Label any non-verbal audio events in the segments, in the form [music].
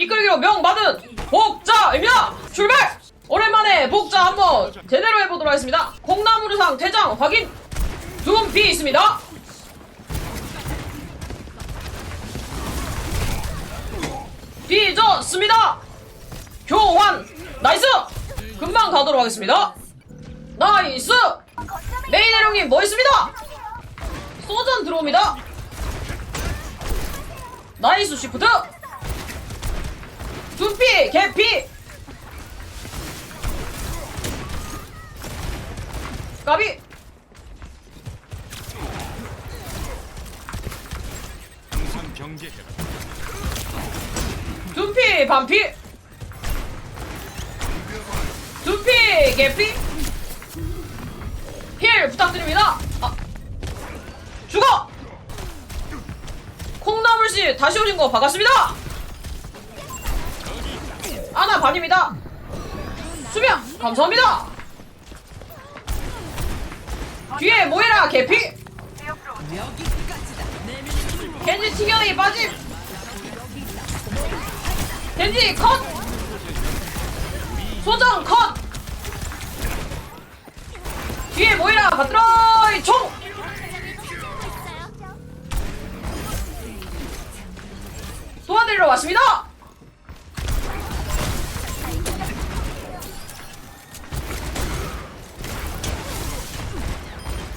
이끌기로 명받은 복자입니다. 출발! 오랜만에 복자 한번 제대로 해보도록 하겠습니다. 콩나무르상 대장 확인. 둠피 있습니다. 뒤졌습니다. 교환 나이스. 금방 가도록 하겠습니다. 나이스. 메인 해령님 뭐 있습니다. 소전 들어옵니다. 나이스 시프트. 둠피 개피. 까비. 항상. 둠피 반피 둠피 개피 힐 부탁드립니다 아 죽어 콩나물씨 다시 오신 거 반갑습니다 아나 반입니다 수명 감사합니다 뒤에 모이라 개피 겐지 튀겨내기 빠짐 겐지 컷! 소정 컷! 뒤에 모이라 받들어이 총! 도와드리러 왔습니다!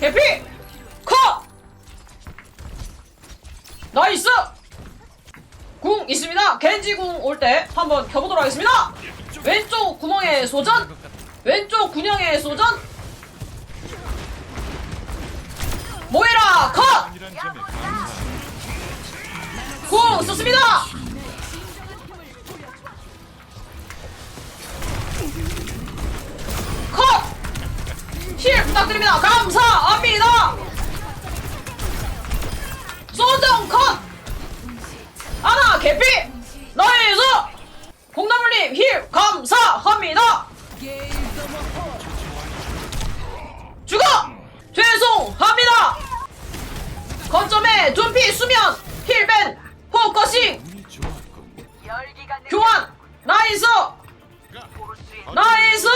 개피! 컷! 나이스! 궁 있습니다. 겐지 궁 올 때 한번 켜보도록 하겠습니다. 왼쪽 구멍에 소전, 왼쪽 군형에 소전. 모이라 컷! 궁 썼습니다. 부탁드립니다. 감사합니다. 소정 컷! 아나 개피! 나이스! 콩나물님 힐 감사합니다! 죽어! 죄송합니다! 거점에 둠피 수면 힐벤 포커싱. 교환! 나이스! 나이스!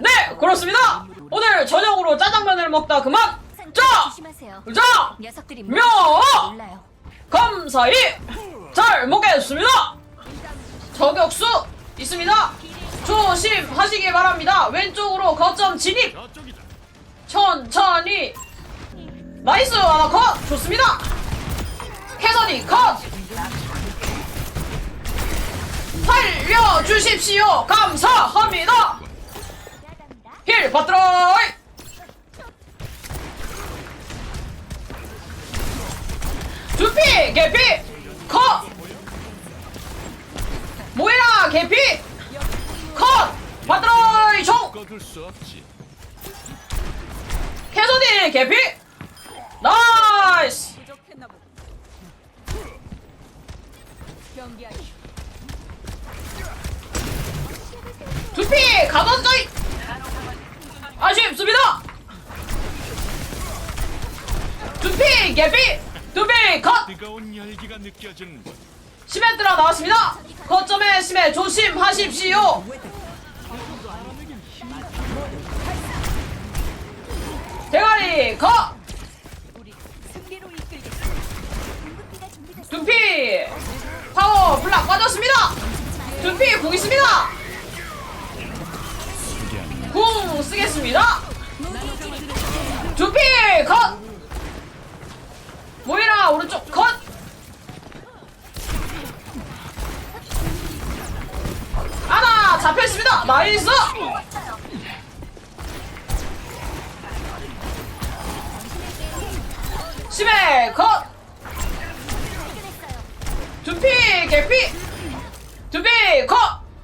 네 그렇습니다 오늘 저녁으로 짜장면을 먹다 그만 짜! 조심하세요. 짜! 녀석들이 며! 무엇인지 몰라요. 감사히 잘 먹겠습니다 저격수 있습니다 조심하시기 바랍니다 왼쪽으로 거점 진입. 천천히 나이스 하나 컷 좋습니다 캐서디 컷 살려주십시오. 감사합니다. 힐 받들어이! 두피 개피! 컷! 모이라 개피! 컷! 받들어이 총. 캐서디 개피! 나이스. 경기하시 두피 가던져이 아쉽습니다. 두피 개피 두피 컷. 뜨거운 열기가 느껴지는 시멘트라 나왔습니다. 거점에 심해 조심하십시오. 대가리 컷. 두피 파워 블락 빠졌습니다. 두피 궁 있습니다 궁 쓰겠습니다. 두피 컷! 모이라 오른쪽 컷! 하나 잡혀있습니다. 나이스! 심해 컷! 두피 개피! 두피 컷!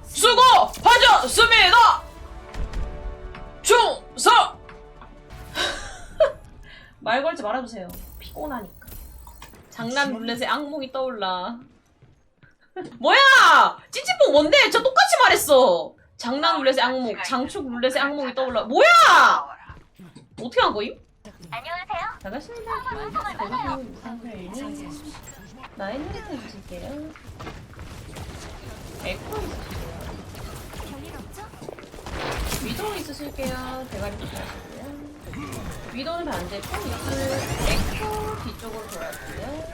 수고! 하셨습니다 충성 말 걸지 말아주세요 피곤하니까 장난 룰렛에 악몽이 떠올라 뭐야! 찌찌뽕 뭔데? 저 똑같이 말했어! 장난 룰렛의 악몽, 장축 룰렛의 악몽이 떠올라. 뭐야! 어떻게 한 거임? 안녕하세요. 반갑습니다. 나의 노래를 주실게요. 에코 있으실게요. 대가리 조심하시고요. 위도는 반대편 이슬 에코 뒤쪽으로 돌아주고요.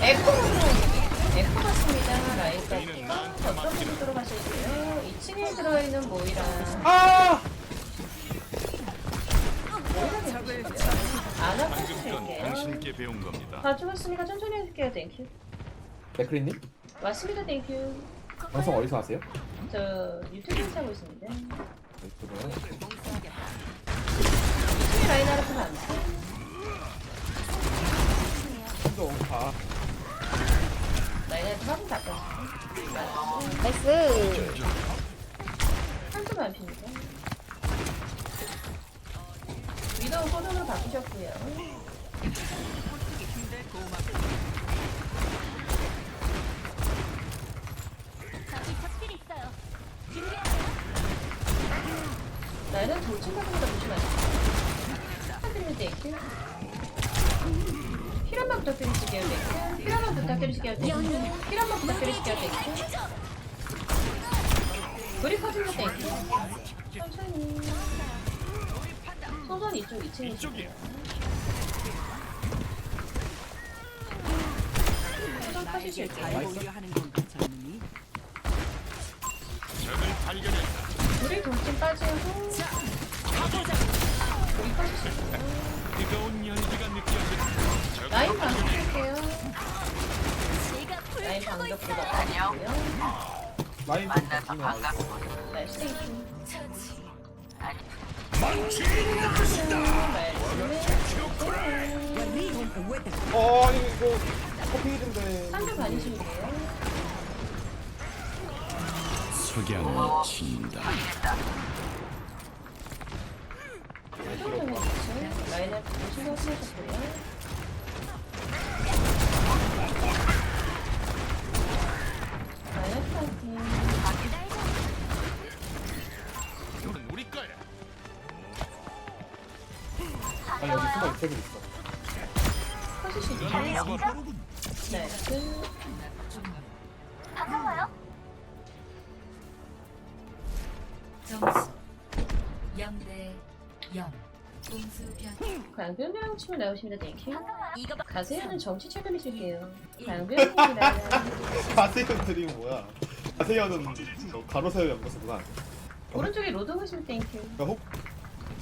에코 에코 같습니다. 라인까지 거점 쪽으로 가실게요. 2층에 들어있는 모이라 아! 안. 당신께 배운 겁니다. 다 죽었으니까 천천히 해줄게요. 땡큐. 맥크리님? 맞습니다. 땡큐. 방송 어디서 하세요? 저 유튜브에서 하고 있습니다. 유튜브요? 2층에 라인 아르프 반대. 한종 다. 나이는 하루 닦았어. 나이스. 한두 반피입니다. 위도우 소정으로 바꾸셨고요. 돌진 같은 거다 조심하세요. 한드릴 땡큐. 힐한번 부탁드릴게요, 땡큐. 힐한번 부탁드릴게요, 땡큐. 힐한번 부탁드릴게요, 땡큐. 그리 커지면 땡큐. 천천히. 소선 이쪽 2층에 있어요. 소선 보려 하는 건가 젊은이? 적을 발견했다. 우리 돌진 빠지고 뜨거운 열기가 적을 라인 방격할게요 제가 라인 있어요. 빠지고요 라인 좀 바꾸면 날씨 땡큐 처치. 어, 아니, 이거 커피. 한줄 반이시면 돼요 석양이 친다. 라인을 보시고 하셨고요 변 광변명 치면 나오십니다 땡큐. 가세요는 정치 책임이실게요 광변입니다 [laughs] 가세현 드림 뭐야? 가세현은 저 가로세요 연구소구나. 오른쪽에 로드 보시면 땡큐 야, 혹?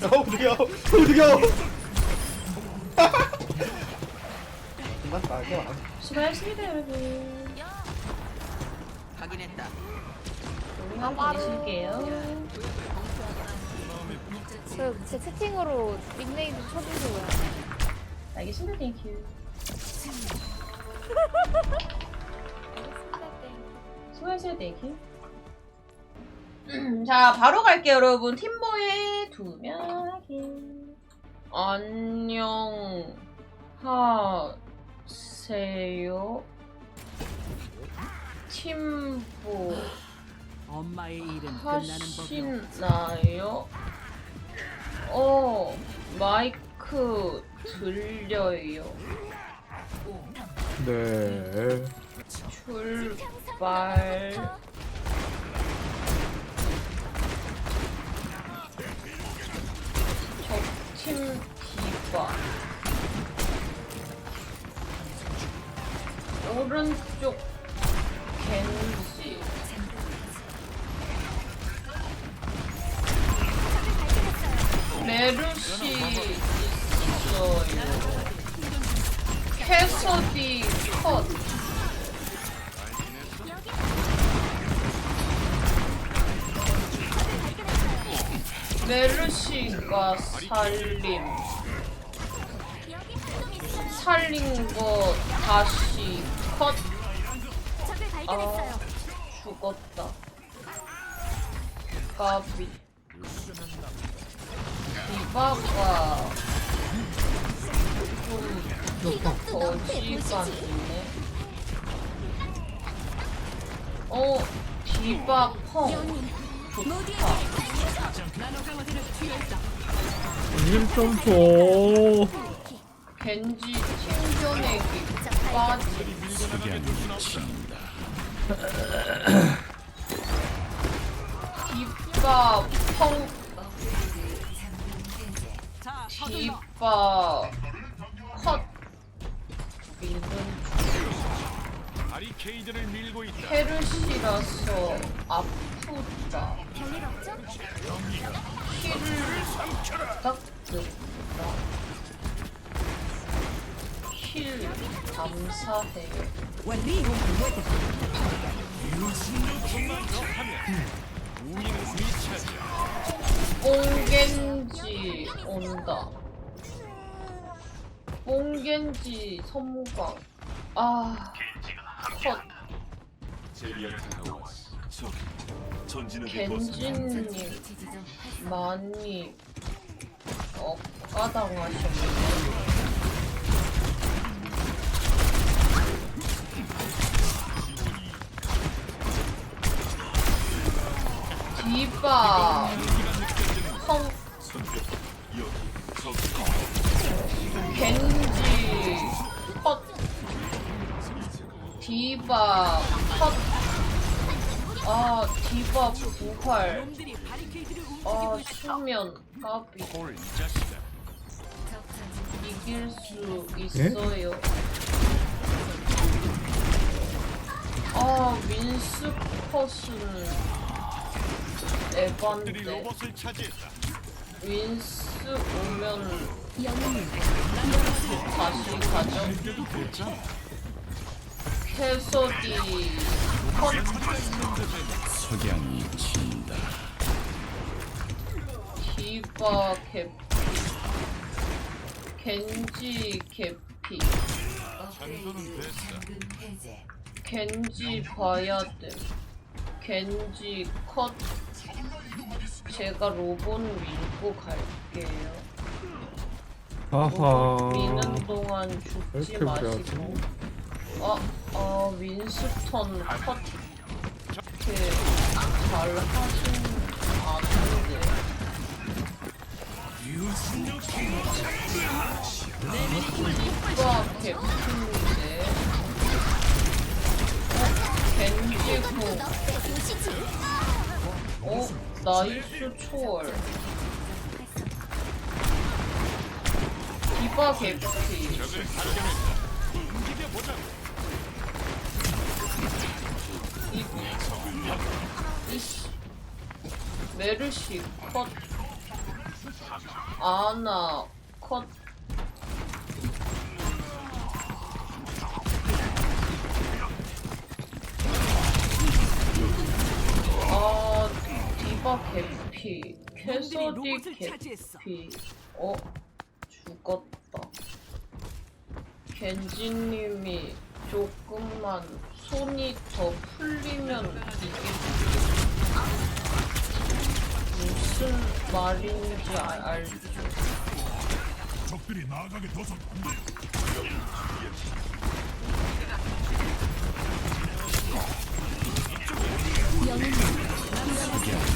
야, 혹 죽여! 혹 죽여! 끝났다, 이거 안 수고하셨습니다 여러분 확인했다. 오늘 보내실게요 그, 제 채팅으로 닉네임 좀 쳐주세요. 알겠습니다. 땡큐 수고하세요. 땡큐 자 바로 갈게요 여러분. 팀보의 두명 확인 안녕 하세요. 팀보. 엄마의 일은 끝나는 법이 없 하시나요? 어 마이크 들려요. 네. 출발. 적팀 디바. 오른쪽 메르시 있어요. 캐서디 컷. 메르시가 살림. 살린 거 다시 컷. 아. 죽었다. 까비 있네. 어, 디바 펑. 좋다. 힘좀 줘. 겐지 튕겨내기 빠지. 디바 펑. 디바 컷. 미는 바리케이드를 밀고 있다. 헤르시라서 아프다. 별일 없죠? 힐을 딱 듣다. 힐 감사해. 원리 우리는 위차지야. 뽕겐지 온다. 뽕겐지 섬광. 아, 컷. 겐지님 많이 억까당하셨네. 디바 펑 겐지 컷. 디바 컷아 디바 부활. 아. 수면 까비. 이길 수 있어요. 아 민스 컷은 로봇을 차지했다. 윈스 오면 다시 가죠 캐서디 컷 석양이 친다. 디바 개피 겐지 개피 겐지 봐야 돼. 겐지 컷. 제가 로봇 밀고 갈게요. 로봇 아하. 미는 동안 죽지 이렇게 마시고. 아, 아, 윈스턴 컷. 이렇게 잘 하진 않는데. 이거 개핀 데. 어. 어, 나이스 초월. 디바 개피. 이씨. 메르시 컷. 아나 컷. 아, 디바 놈들이 캐서디 차지했어. 개피. 어? 죽었다. 겐지님이 조금만 손이 더 풀리면 이게 무슨 말인지 알- 알죠?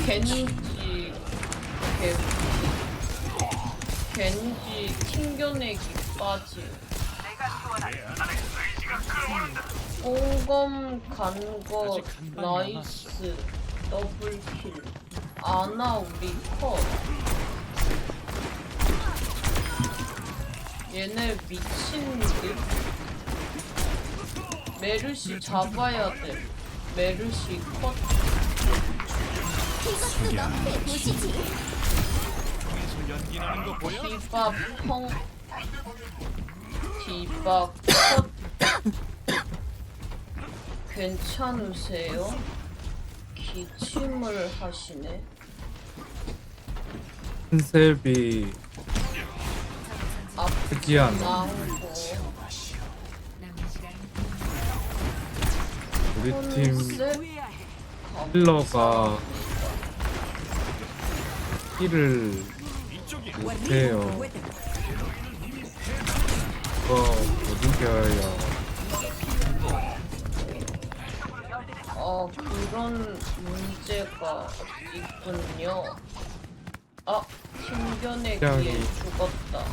겐지 개. 겐지 튕겨내기 빠지 꽁검 간거 나이스. 더블킬. 아나 우리 컷. 얘네 미친 듯 메르시 잡아야 돼. 메르시 컷. 여기서 연기나는 거 보여? 디바 펑 디바 컷 괜찮으세요? 기침을 하시네 컨셉이 시간 우리 팀 컨셉. 힐러가 힐을 이쪽이 못해요. 이거 못 이겨요. 아 그런 문제가 있군요. 아 신견의 그냥 기에 이- 죽었다.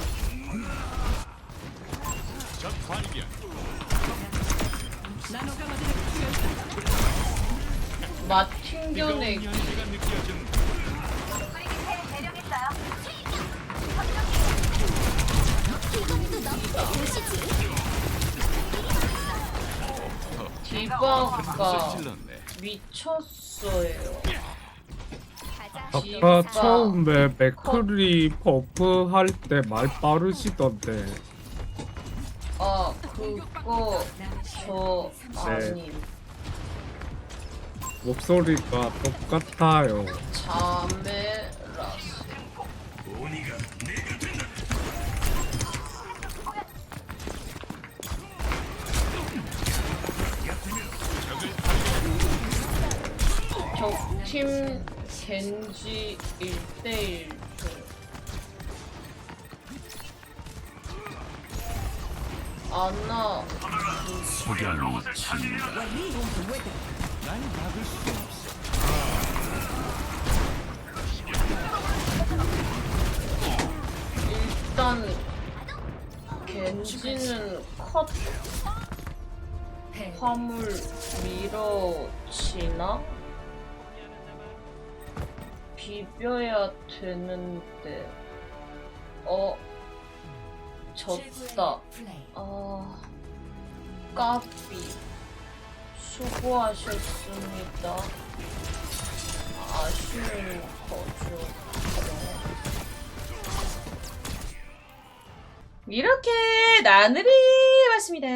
뜨거운 연기 디바가 찔렀네. 미쳤어요. 아까 처음에 맥크리 버프 할 때 말 빠르시던데 아 그거 저 네. 아님 목소리가 똑같아요. 자메 적팀 겐지 1대1 아나 석양이 진다. 난 막을 수 없어. 일단 겐지는 컷패 화물 밀어치나? 비벼야 되는데. 어 졌다. 아 까비. 수고하셨습니다. 아쉬운 거죠 이렇게 나늘이 왔습니다